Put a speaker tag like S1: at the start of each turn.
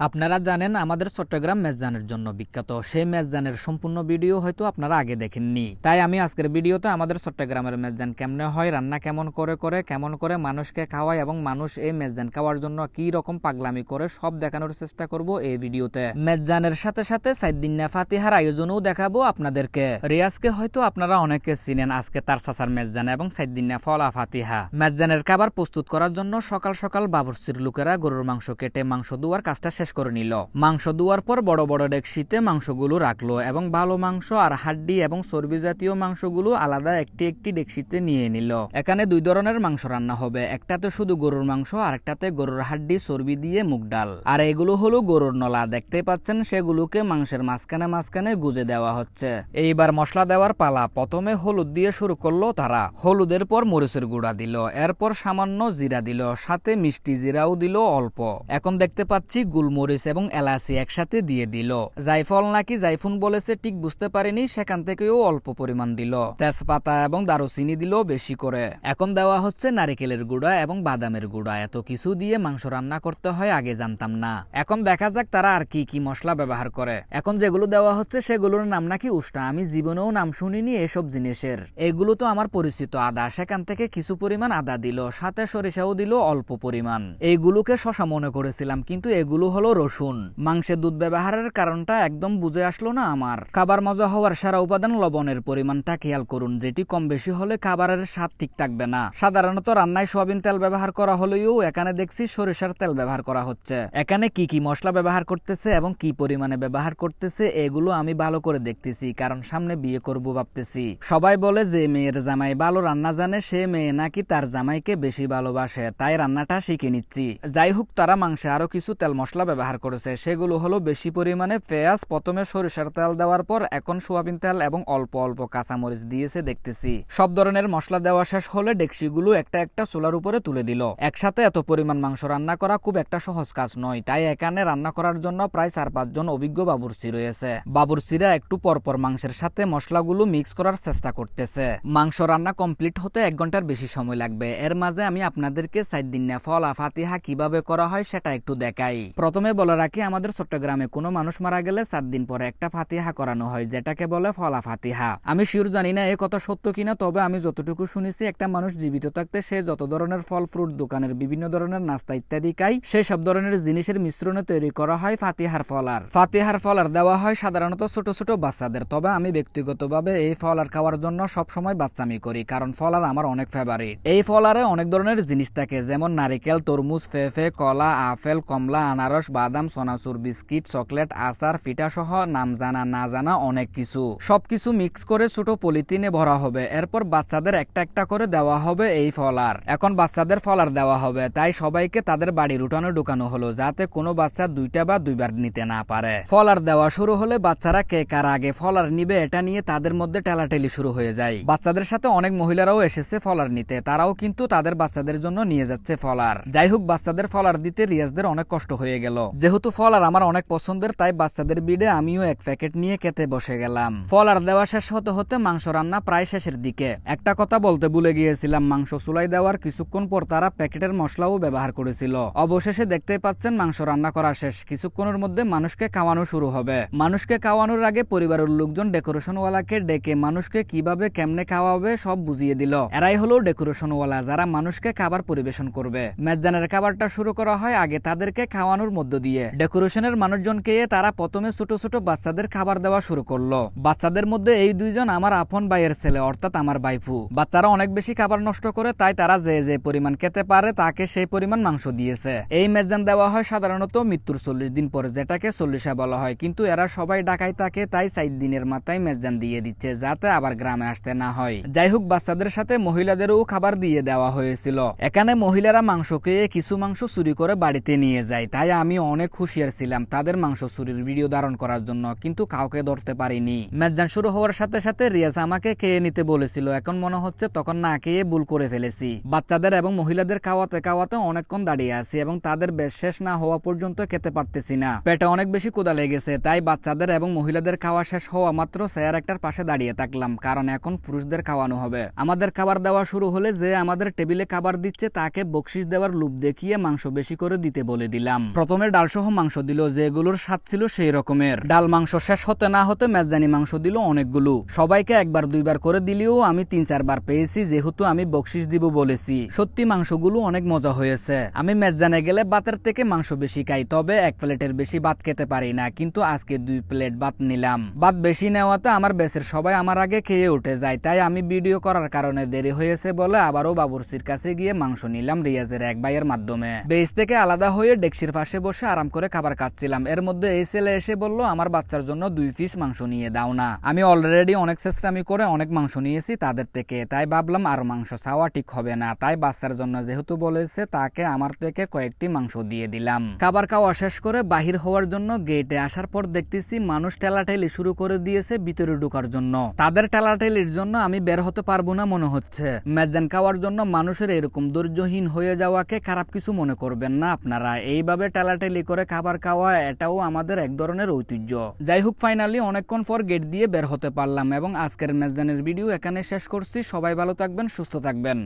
S1: আপনারা জানেন আমাদের চট্টগ্রাম মেজজানের জন্য বিখ্যাত। সেই মেজজানের সম্পূর্ণ ভিডিও হয়তো আপনারা আগে দেখেননি। তাই আমি আজকের ভিডিওতে আমাদের চট্টগ্রামের মেজজান কেমনে হয়, রান্না কেমন করে করে, কেমন করে মানুষকে খাওয়ায় এবং মানুষ এই মেজজান খাওয়ার জন্য কি রকম পাগলামি করে সব দেখানোর চেষ্টা করব এই ভিডিওতে। মেজজানের সাথে সাথে সাইদিন্না ফাতিহার আয়োজনও দেখাবো আপনাদেরকে। রিয়াজকে হয়তো আপনারা অনেকে চিনেন, আজকে তার সাসার মেজজান এবং সাইদিন্না ফলা ফাতিহা। মেজজানের খাবার প্রস্তুত করার জন্য সকাল সকাল বাবুর্চির লোকেরা গরুর মাংস কেটে মাংস দুয়ার কাজটা শেষ করে নিল। মাংস দুয়ার পর বড় বড় ডেকশিতে মাংসগুলো রাখল এবং ভালো মাংস আর হাড্ডি এবং চর্বি জাতীয় মাংসগুলো আলাদা একটি একটি ডেকশিতে নিয়ে নিল। এখানে দুই ধরনের মাংস রান্না হবে। একটাতে শুধু গরুর মাংস আর একটাতে গরুর হাড্ডি, চর্বি দিয়ে মুগ ডাল। আর এগুলো হলো গরুর নলা। দেখতে পাচ্ছেন সেগুলোকে মাংসের মাঝখানে মাঝখানে গুজে দেওয়া হচ্ছে। এইবার মশলা দেওয়ার পালা। প্রথমে হলুদ দিয়ে শুরু করল তারা। হলুদের পর মরিচের গুঁড়া দিল। এরপর সামান্য জিরা দিল। সাথে মিষ্টি জিরাও দিল অল্প। এখন দেখতে পাচ্ছি গুলমরিচ এবং এলাচি একসাথে দিয়ে দিল। জাইফল নাকি জাইফুন বলেছে, ঠিক বুঝতে পারিনি, সেখান থেকেও অল্প পরিমাণ দিল। তেজপাতা এবং দারুচিনি দিল বেশি করে। এখন দেওয়া হচ্ছে নারিকেলের গুঁড়া এবং বাদামের গুঁড়া। এত কিছু দিয়ে মাংস রান্না করতে হয়, আগে জানতাম না। এখন দেখা যাক তারা আর কি কি মশলা ব্যবহার করে। এখন যেগুলো দেওয়া হচ্ছে, সেগুলোর নাম নাকি উষ্টা। আমি জীবনেও নাম শুনিনি এসব জিনিসের। এগুলো তো আমার পরিচিত আদা। সেখান থেকে কিছু পরিমাণ আদা দিল। সাথে সরিষাও দিল অল্প পরিমাণ। এইগুলোকে শশা মনে করেছিলাম, কিন্তু এগুলো হলো রসুন। মাংসে দুধ ব্যবহারের কারণটা একদম বুঝে আসলো না আমার। খাবার মজা হওয়ার সারা উপাদান লবণের পরিমাণটা খেয়াল করুন, যেটি কম বেশি হলে খাবারের স্বাদ ঠিক থাকবে না। সাধারণত রান্নায় সোয়াবিন তেল ব্যবহার করা হলেও এখানে দেখছি সরিষার তেল ব্যবহার করা হচ্ছে। এখানে কি কি মশলা ব্যবহার করতেছে এবং কি পরিমাণে ব্যবহার করতেছে এগুলো আমি ভালো করে দেখতেছি, কারণ সামনে বিয়ে করব ভাবতেছি। সবাই বলে যে মেয়ের জামাই ভালো রান্না জানে, সে মেয়ে নাকি তার জামাইকে বেশি ভালোবাসে, তাই রান্নাটা শিখে নিচ্ছি। যাই হোক, তারা মাংসে আরও কিছু তেল মশলা ব্যবহার করেছে। সেগুলো হলো বেশি পরিমাণে পেঁয়াজ, প্রথমে সরিষার তেল দেওয়ার পর এখন সোয়াবিন তেল এবং অল্প অল্প কাঁচামরিচ দিয়েছে দেখতেছি। সব ধরনের মশলা দেওয়া শেষ হলে ডেকসিগুলো একটা একটা চুলার উপরে তুলে দিল। একসাথে এত পরিমাণ মাংস রান্না করা খুব একটা সহজ কাজ নয়, তাই এখানে রান্না করার জন্য প্রায় চার পাঁচজন অভিজ্ঞ বাবুর্চি রয়েছে। বাবুর্চিরা একটু পরপর মাংসের সাথে মশলাগুলো মিক্স করার চেষ্টা করতেছে। মাংস রান্না কমপ্লিট হতে এক ঘণ্টার বেশি সময় লাগবে। এর মাঝে আমি আপনাদেরকে সাইড ফল ফলা ফাতিহা কীভাবে করা হয় সেটা একটু দেখাই। প্রথমে বলে রাখি, আমাদের চট্টগ্রামে কোনো মানুষ মারা গেলে সাত দিন পরে একটা ফাতিহা করানো হয়, যেটাকে বলে ফলা ফাতিহা। আমি শিওর জানি না এ কথা সত্য কিনা, তবে আমি যতটুকু শুনেছি, একটা মানুষ জীবিত থাকতে সে যত ধরনের ফল ফ্রুট দোকানের বিভিন্ন ধরনের নাস্তা ইত্যাদি খাই সেই সব ধরনের জিনিসের মিশ্রণে তৈরি করা হয় ফাতিহার ফলার ফাতিহার ফলার দেওয়া হয় সাধারণত ছোট ছোট বাচ্চাদের, তবে আমি ব্যক্তিগতভাবে এই ফলার খাওয়ার জন্য সব সময় বাচ্চামি করি, কারণ ফলার আমার অনেক ফেভারিট এই ফলারে অনেক ধরনের জিনিস থাকে, যেমন নারিকেল, তরমুজ, ফেফে, কলা, আপেল, কমলা, আনারস বাদাম, সোনাচুর, বিস্কিট, চকলেট, আচার ফিটা সহ নাম জানা, না জানা অনেক কিছু। সবকিছু মিক্স করে ছোট পলিথিনে ভরা হবে। এরপর বাচ্চাদের একটা একটা করে দেওয়া হবে এই ফলার এখন বাচ্চাদের ফলার দেওয়া হবে। তাই সবাইকে তাদের বাড়ির উঠানে ঢুকানো হলো যাতে কোনো বাচ্চা দুইটা বা দুইবার নিতে না পারে। ফলার দেওয়া শুরু হলে বাচ্চারা কে কার আগে ফলার নিবে এটা নিয়ে তাদের মধ্যে টেলাটেলি শুরু হয়ে যায়। বাচ্চাদের সাথে অনেক মহিলারাও এসেছে ফলার নিতে। তারাও কিন্তু তাদের বাচ্চাদের জন্য নিয়ে যাচ্ছে ফলার যাই হোক, বাচ্চাদের ফলার দিতে রিয়াজদের অনেক কষ্ট হয়ে গেল। যেহেতু ফলার আমার অনেক পছন্দের, তাই বাচ্চাদের বিডে আমিও এক প্যাকেট নিয়ে খেতে বসে গেলাম। ফলার দেওয়া শেষ হতে হতে মাংস রান্না প্রায় শেষের দিকে। একটা কথা বলতে ভুলে গিয়েছিলাম, মাংস চুলাই দেওয়ার কিছুক্ষণ পর তারা প্যাকেটের মশলাও ব্যবহার করেছিল। অবশেষে দেখতেই পাচ্ছেন, মাংস রান্না করা শেষ। কিছুক্ষণের মধ্যে মানুষকে খাওয়ানো শুরু হবে। মানুষকে খাওয়ানোর আগে পরিবারের লোকজন ডেকোরেশনওয়ালাকে ডেকে মানুষকে কীভাবে, কেমনে খাওয়াবে সব বুঝিয়ে দিল। এরাই হলো ডেকোরেশনওয়ালা, যারা মানুষকে খাবার পরিবেশন করবে। মেজানের খাবারটা শুরু করা হয় আগে তাদেরকে খাওয়ানোর মধ্য দিয়ে। ডেকোরেশনের মানুষজনকে তারা প্রথমে ছোট ছোট বাচ্চাদের খাবার দেওয়া শুরু করল। বাচ্চাদের মধ্যে এই দুইজন আমার আপন ভাইয়ের ছেলে, অর্থাৎ আমার বাইফু বাচ্চারা অনেক বেশি খাবার নষ্ট করে, তাই তারা যে যে পরিমাণ খেতে পারে, তাকে সেই পরিমাণ মাংস দিয়েছে। এই মেজান দেওয়া হয় সাধারণত মৃত্যুর চল্লিশ দিন পরে, যেটাকে চল্লিশা বলা হয়। কিন্তু এরা সবাই ডাকাই থাকে তাই সাইড দিনের মাথায় মেজান দিয়ে দিচ্ছে, যাতে আবার গ্রামে আসতে না হয়। যাই হোক, বাচ্চাদের সাথে মহিলাদেরও খাবার দিয়ে দেওয়া হয়েছিল। এখানে মহিলারা মাংস খেয়ে কিছু মাংস চুরি করে বাড়িতে নিয়ে যায়। তাই আমি অনেক খুশিয়ার ছিলাম তাদের মাংস চুরির ভিডিও ধারণ করার জন্য, কিন্তু কাউকে ধরতে পারিনি। মেজান শুরু হওয়ার সাথে সাথে রিয়াজ আমাকে খেয়ে নিতে বলেছিল, এখন মনে হচ্ছে তখন না খেয়ে ভুল করে ফেলেছি। বাচ্চাদের এবং মহিলাদের খাওয়াতে খাওয়াতে অনেকক্ষণ দাঁড়িয়ে আছি এবং তাদের বেশ শেষ না হওয়া পর্যন্ত খেতে পারতেছি না। পেটে অনেক বেশি কোদা লেগেছে, তাই বাচ্চাদের এবং মহিলাদের খাওয়া শেষ হওয়া মাত্র চেয়ার একটার পাশে দাঁড়িয়ে থাকলাম, কারণ এখন পুরুষদের খাওয়ানো হবে। আমাদের খাবার দেওয়া শুরু হলে যে আমাদের টেবিলে খাবার দিচ্ছে তাকে বকশিস দেওয়ার লুপ দেখিয়ে মাংস বেশি করে দিতে বলে দিলাম। প্রথমে প্রথমে ডাল সহ মাংস দিল, যেগুলোর স্বাদ ছিল সেই রকমের। ডাল মাংস শেষ হতে না হতে মেজদানি মাংস দিল অনেকগুলো। সবাইকে একবার দুইবার করে দিলেও আমি তিন চারবার পেয়েছি, যেহেতু আমি বকশিস দিব বলেছি। সত্যি মাংসগুলো অনেক মজা হয়েছে। আমি মেজদানে গেলে বাতের থেকে মাংস বেশি খাই, তবে এক প্লেটের বেশি ভাত খেতে পারি না, কিন্তু আজকে দুই প্লেট ভাত নিলাম। ভাত বেশি নেওয়াতে আমার বেসের সবাই আমার আগে খেয়ে উঠে যায়, তাই আমি ভিডিও করার কারণে দেরি হয়েছে বলে আবারও বাবুরসির কাছে গিয়ে মাংস নিলাম রিয়াজের এক ভাইয়ের মাধ্যমে। বেস থেকে আলাদা হয়ে ডেক্সির পাশে বসে আরাম করে খাবার খাচ্ছিলাম। এর মধ্যে এই ছেলে এসে বলল, আমার বাচ্চার জন্য দুই পিস মাংস নিয়ে দাও না। আমি অলরেডি অনেক চেষ্টামি করে অনেক মাংস নিয়েছি তাদের থেকে। তাই ভাবলাম আর মাংস চাওয়া ঠিক হবে না। তাই বাচ্চার জন্য যেহেতু বলেছে, তাকে আমার থেকে কয়েকটি মাংস দিয়ে দিলাম। খাবার খাওয়া শেষ করে বাহির হওয়ার জন্য গেটে আসার পর দেখতেছি মানুষ ঠেলাঠেলি শুরু করে দিয়েছে ভিতরে ঢোকার জন্য। তাদের ঠেলাঠেলির জন্য আমি বের হতে পারব না মনে হচ্ছে। মেজান খাওয়ার জন্য মানুষের এরকম ধৈর্যহীন হয়ে যাওয়াকে খারাপ কিছু মনে করবেন না আপনারা। এইভাবে ঠেলাঠেলি করে খাবার খাওয়া এটাও আমাদের এক ধরনের ঐতিহ্য। যাই হোক ফাইনালি অনেকক্ষণ পর গেট দিয়ে বের হতে পারলাম এবং আজকের মেজদানের ভিডিও এখানে শেষ করছি। সবাই ভালো থাকবেন, সুস্থ থাকবেন।